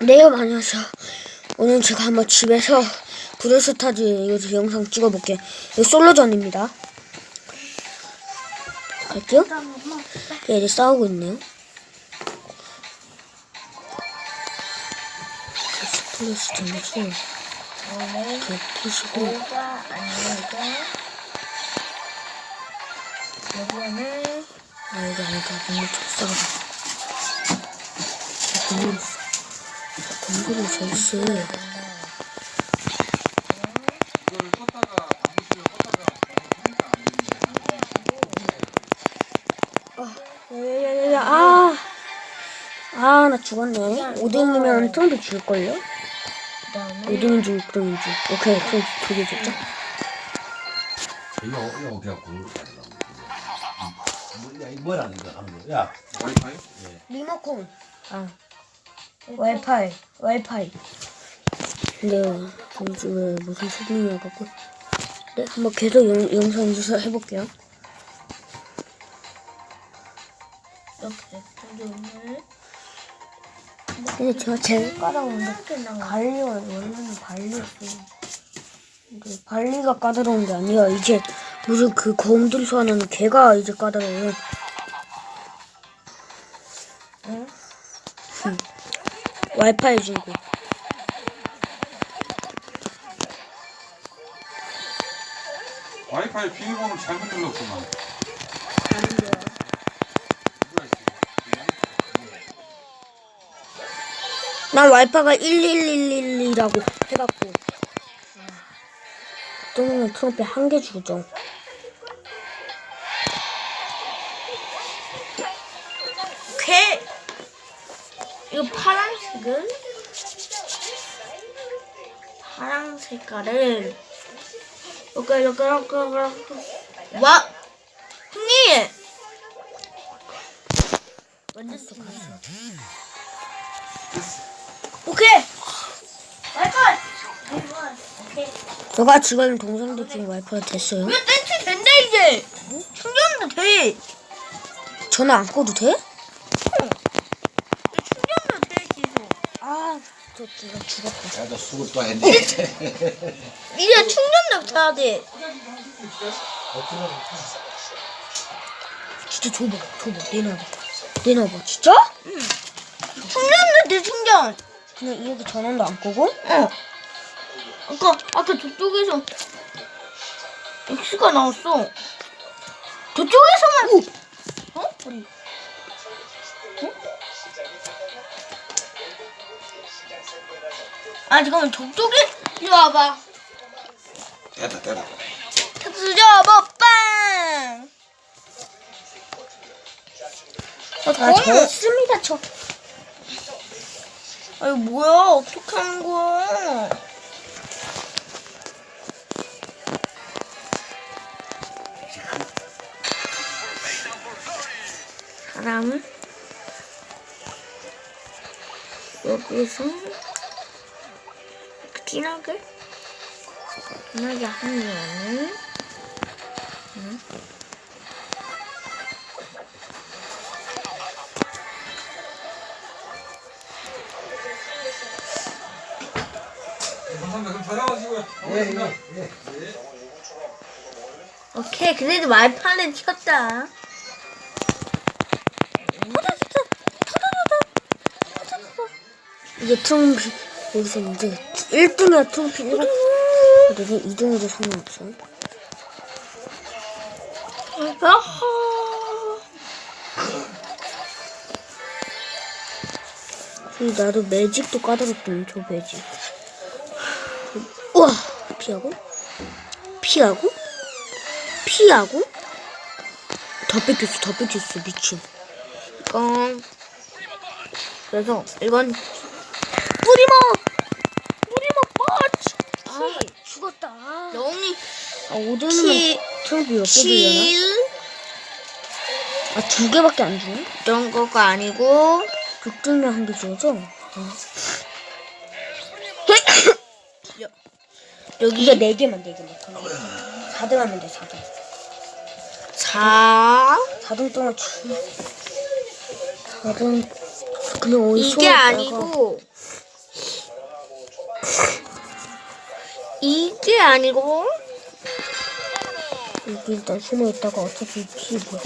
네, 안녕하세요. 오늘 제가 한번 집에서 브레스타즈 이거 영상 찍어볼게요. 이거 솔로전입니다. 갈게요. 얘들 싸우고 있네요. 플러스 점수 아니니까 여기에는 아 이거 아니다 너무 좁사 껐다가 보니까 안 되는데 야야야야 아! 아, 나 죽었네. 5등이면 트럼프 줄걸요? 그다음에 5등인지 6등인지. 오케이, 그럼 두개 줬죠? 이거 이거? 야, 이 뭐라는 거 하는 거? 야, 와이파이? 리모컨. 아 와이파이 와이파이 근데, 잠시 왜 무슨 소리냐 갖고. 네, 한번 계속 영, 영상 조사 해볼게요. 이렇게 오늘 근데 제가 제일 까다로운데. 발리가 원래는 발리였어. 근데 발리가 까다로운 게 아니라 이제 무슨 그 검들소 하는 걔가 이제 까다로워요. 와이파이 주고. 와이파이 비밀번호 잘못 눌렀구만. 난 와이파이가 1111이라고 해갖고. 또는 트럼프 한개 주죠. 쾌이 거 파란색은 파란 색깔을 이렇게 이렇게 이렇게 이렇게 와! 형님 완전 쏙 갔어 오케이! 와이파이! 제가 지금 동생들 중에 와이파이 됐어요. 이거 땡치 된다 이제. 충전도 돼. 전화 안 꺼도 돼? 충전도 돼 계속 아, 저 지금 죽었다. 야, 너 수고 또 했네. 이제 충전도 돼야 돼 진짜 줘봐, 줘봐, 내놔봐. 내놔봐, 진짜? 충전도 돼 충전 그냥 이렇게 전원도 안 끄고? 어. 아까 아까 저쪽에서 X가 나왔어. 저쪽에서만 어? 우리 아 잠깐만 저쪽에 이리 와봐. 됐다, 됐다. 잡아 빵. 아, 아, 저는 졌습니다, 저. 아니 뭐야 어떻게 하는 거야? 사람을 여기서 진하게 진하게 하면은 응? 오케이 그래도 말판은 튀었다. 이제 트럼프, 여기서 이제 1등이야, 트럼프 1등. 근데 2등에도 상관없어. 근데 나도 매직도 까다롭더니, 저 매직. 우와! 피하고? 피하고? 피하고? 더 뺏겼어, 더 뺏겼어, 미친. 이건 그래서 이건 뿌리모! 뿌리모 뻗치! 아, 죽었다. 아, 영이 5등이면 치- 트럼프 몇개 주려나? 칠 아, 두 개밖에 안 주네? 이런 거가 아니고 6등이면 한개 주죠? 여기 이제 4개만, 4개만. 4등 하면 돼, 4등. 4 4등 동안 주. 4등 그냥 어디 이게 숨어 있다가 아니고 이게 아니고 여기 일단 숨어 있다가 어차피 피 뭐야.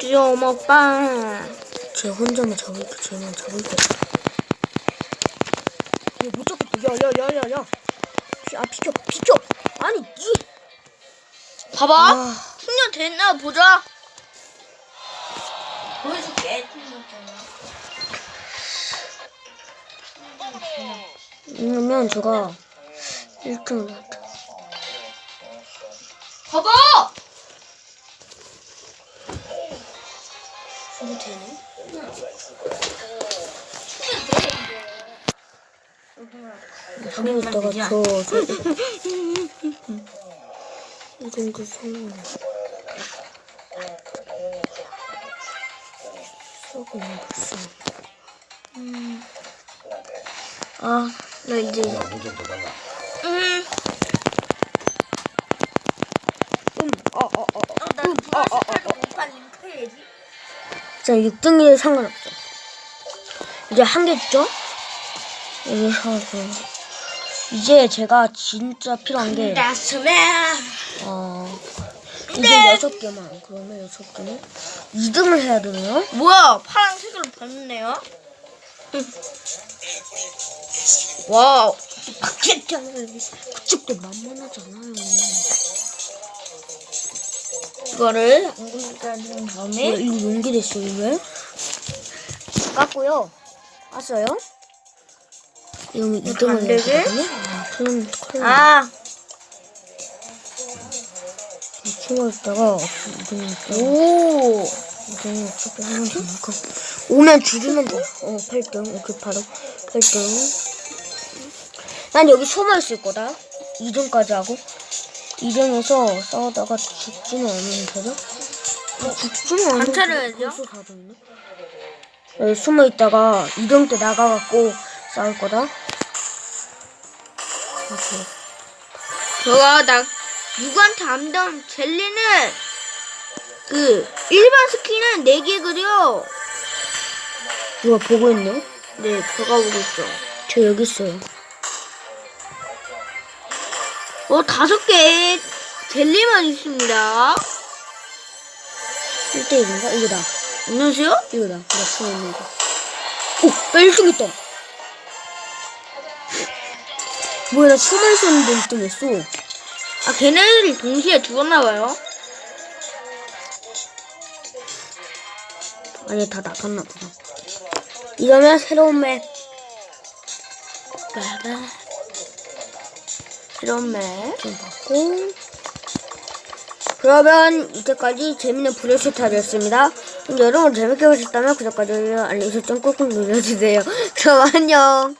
좀 오빠 쟤 혼자만 잡을게, 쟤만 잡을게. 야, 못 잡겠다. 야, 야, 야, 야, 야. 피- 아, 비켜, 비켜. 아니, 이. 봐봐 아, 충전 됐나 보자 보여줄게 이러면 제가 1등을 할게. 봐봐 이거 되네? 저기 있다가 저, 저. 이 정도 성공. 썩은. 음. 아, 나 이제. 음, 어, 어, 어, 어. 나 보라색깔도 못 팔린 해야지 자, 6등이 상관없어. 이제 한개 있죠? 여기서, 이제 제가 진짜 필요한 게, 어, 이제 여섯 개만. 그러면 여섯 개는 2등을 해야 되네요? 뭐야 파란색으로 변했네요 와우 그랬잖아요. 그쪽도 만만하잖아요. 이거를 왜, 다음에 이거 용기 됐어요, 왜? 깠고요. 깠어요. 이거 2등을 안 해야 되게? 아, 그럼. 아 숨어 있다가 2등을 했다. 오. 이제 어차피 하면 되니까 오면 죽이면 돼. 어 8등 이렇게 바로 8등. 난 여기 숨어 있을 거다. 2등까지 하고 2등에서 싸우다가 죽지는 되죠? 어, 죽지는 않으면 관찰해야죠. 벌써 4등이네. 여기 숨어 있다가 2등 때 나가갖고 싸울 거다. 다시. 저가 나 누구한테 안 닿은 젤리는 그 일반 스킨은 4개 그려 누가 보고 있네? 네 제가 보고 있죠 저 여기 있어요. 어 다섯 개 젤리만 있습니다 1대1인가? 이거다. 안녕하세요? 이거다. 나 숨어 있는 거. 오! 나 1등 했다! 뭐야, 나 숨어 있었는데 1등 했어. 아 걔네들이 동시에 죽었나봐요 아니, 다 나갔나 보다. 이러면 새로운 맵. 빠바 맵좀 받고. 그러면 이때까지 재밌는 브레시타였습니다. 여러분 재밌게 보셨다면 구독과 좋아요, 알림 설정 꾹꾹 눌러주세요. 그럼 안녕.